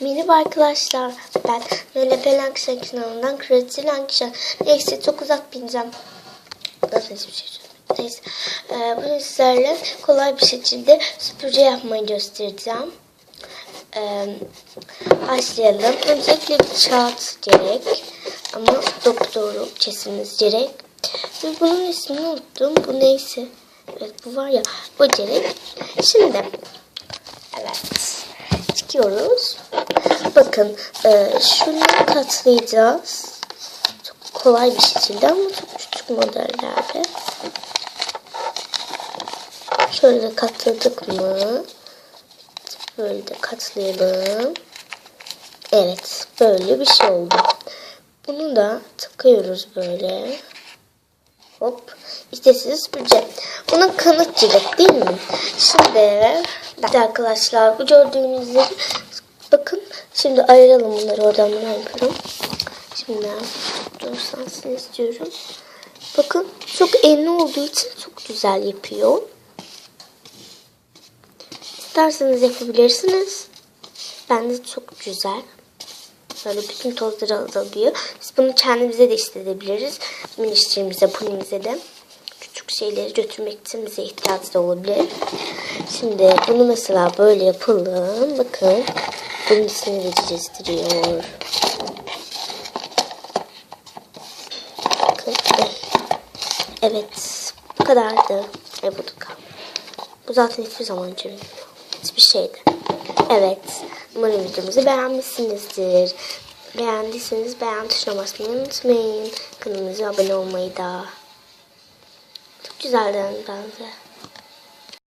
Merhaba arkadaşlar. Ben Nele Pelankşen kanalından Kraliçe Lankşen. Neyse çok uzak bineceğim. Nasıl hiçbir şey söylemedim. Neyse. Ee, bugün sizlerle kolay bir şekilde süpürge yapmayı göstereceğim. Ee, başlayalım. Öncelikle bir kağıt gerek. Ama doktoru kesimiz gerek. Ve bunun ismini unuttum. Bu neyse. Evet bu var ya. Bu gerek. Şimdi. Evet çıkıyoruz. Bakın e, şunu katlayacağız. Çok kolay bir şekilde ama çok küçük modellerde. Şöyle katladık mı? Böyle de katlayalım. Evet böyle bir şey oldu. Bunu da takıyoruz böyle. Hop. İşte size süpürge. Buna kanıt gerek değil mi? Şimdi evet arkadaşlar bu gördüğünüz gibi bakın şimdi ayıralım bunları oradan bunu yapıyorum. Şimdi durursan istiyorum. Bakın çok enli olduğu için çok güzel yapıyor. İsterseniz yapabilirsiniz. Bence çok güzel. Böyle bütün tozları azalıyor. Biz bunu kendimize de istedebiliriz. Minişlerimize, punimize de. Küçük şeyleri götürmek için bize ihtiyaç da olabilir. Şimdi bunu mesela böyle yapalım. Bakın. Bunun gösteriyor. Bakın. Evet. Bu kadardı. E bu da. Bu zaten hiçbir zaman çürümüyor. Hiçbir şeyde. Evet. Umarım videomuzu beğenmişsinizdir. Beğendiyseniz beğen tuşuna basmayı unutmayın. Kanalımıza abone olmayı da. Çok güzeldi bence.